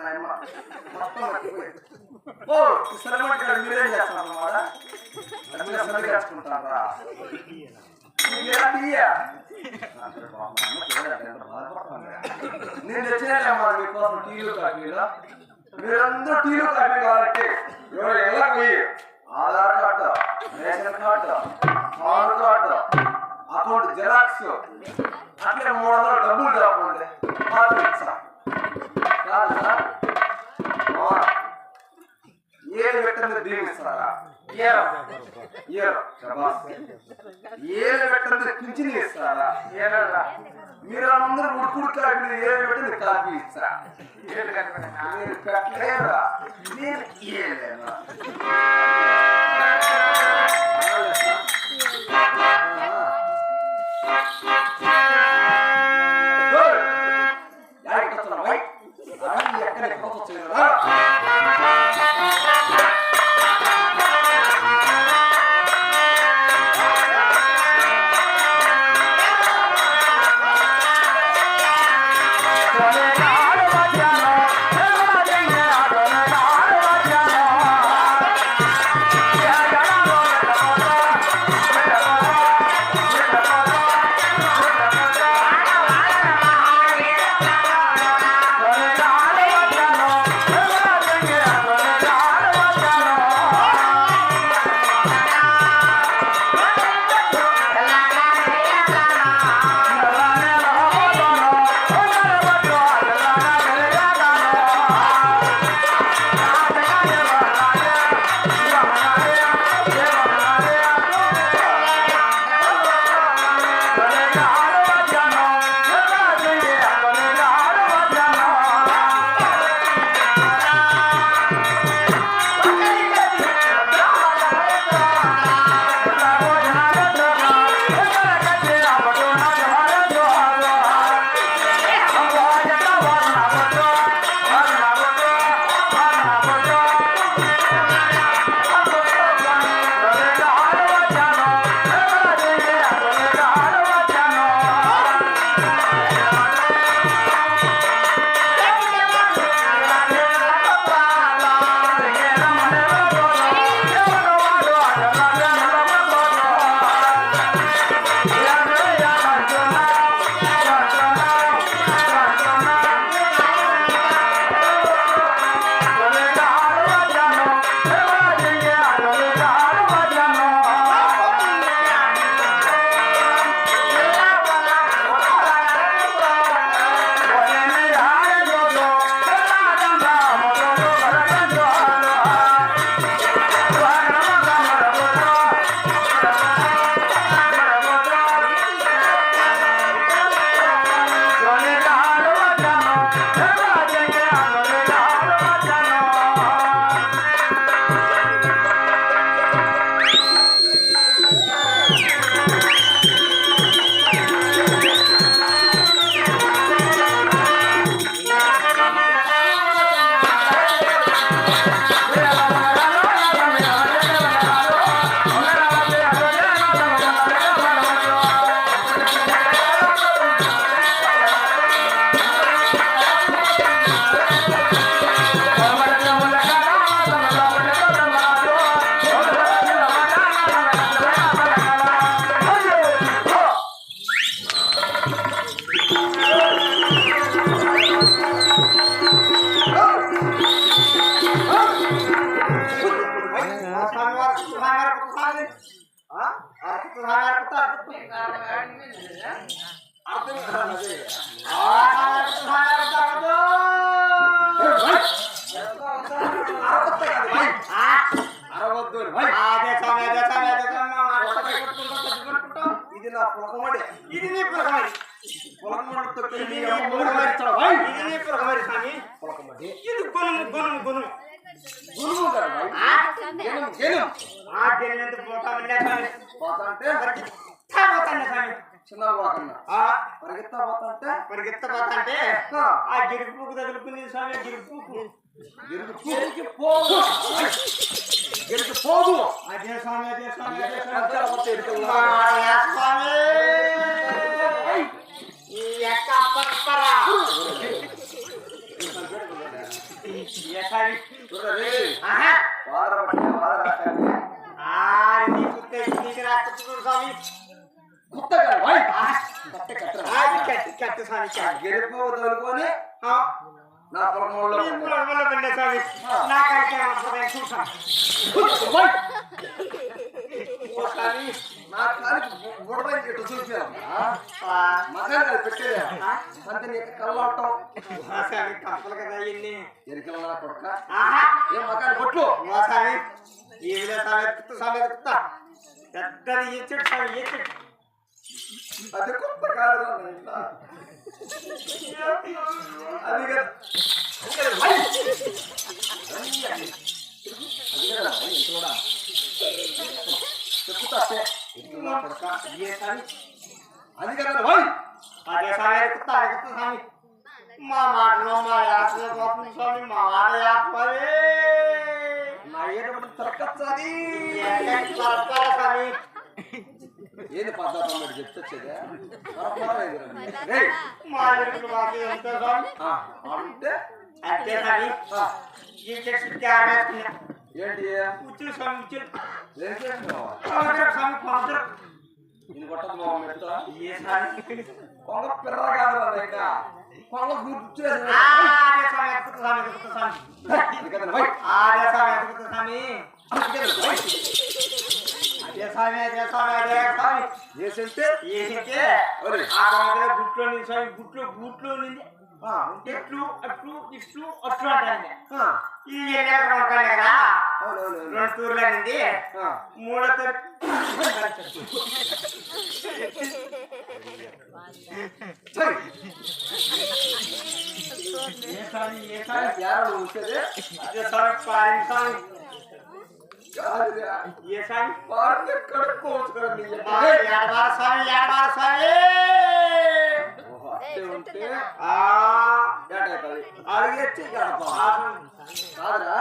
ఆయమ్మ మొత్తం ఓ శ్రమ మీరేం చేస్తున్నారు అన్నమాట అన్నీ చేసుకుంటారా నేను తెచ్చినామా మీకోసం టీలు కాఫీలు మీరందరూ టీలు కాఫీ కాబట్టి ఎవరు ఎలా పోయి Aadhaar card ration card PAN card account xerox. అట్లే మూడు వందల డబ్బులు రాకుండా కాఫీ ఇచ్చా కాదు సార్ ఏడు పెట్టింది దీని ఇస్తారా ఏరు ఏరు శబాస్ ఇస్తారా? ఏనరా? మీరు అందరూ ఉడుకుడు కాపీ ఏడు పెట్టింది కాపీ ఇస్తారా? ఏడు మీరు పెట్టలేరా? నేను ఏలేనా ఇది పోతాంటే పరిగెత్త పోతాంటే ఆ, పువ్వు తగులుకుంది స్వామి గిరికి గిరికి పోదు గిరికి పోదు అదే స్వామి అదే స్వామి అదే స్వామి. ఆ, కట్టు కట్టు స్వామి. గెలుపు వదులుకొని నా పొలంలో ఉండే స్వామి. నాకైతే నా కాలికి బుడబై చెట్టు మకాన్ అది పెట్టేదే. అంటే నీకు కళ్ళంటాం స్వామి కంపలు కదా ఇన్ని. ఎరికల నా కొడుక. ఏం మకాన్ కొట్లు స్వామి విధంగా స్వామి స్వామి పెద్దది ఏ చెట్టు స్వామి ఏ చెట్టు. అది కొత్త కాదు నాయనా. అది కదా అది కదా, వాయ్. అది కదా, వాయ్, ఇంట్లోడా. చెప్పుతా అట్టే. ఎరికల నా కొడుక. ఏ స్వామి అది కదా వాయ్ అదే స్వామి ఎత్తుతా ఎత్తుతా స్వామి మా మాటలో మా యాత్ర పోతుంది స్వామి మా మాట యాత్రే నా ఏడు తరకచ్చాది స్వామి ఏంది పద్ధతి అన్నాడు చెప్తొచ్చేదే అంటే? ఏంటి? ఉచ్చులు స్వామి స్వామి నేను కొట్టదు కొంగ పిర్ర కాదు కొంగ గుర్తు స్వామి స్వామి స్వామి. స్వామి ఎత్తుకుతా స్వామి అదే స్వామి అదే స్వామి అదే స్వామి చేసింటే ఏంటంటే ఒరే. ఆ కాలంలో గుట్లో నుంచి స్వామి గుట్లో గుట్లో నుంచి ఎట్లు అట్లు ఇట్లు అట్లు అంటాను ఈ ఎన్నికలు ఉంటాయి కదా రెండు టూర్ల నుండి మూడో తూర్ ఏ స్వామి ఏ స్వామి యారు వచ్చేది అదే స్వామి పారిన స్వామి కాదురా. ఏ స్వామి వాడిని కడుక్కోవచ్చు ఆ, ఏడవార స్వామి ఏడవార స్వామి అట్టే ఉంటే ఆ అడిగేచ్చి గడప. కాదురా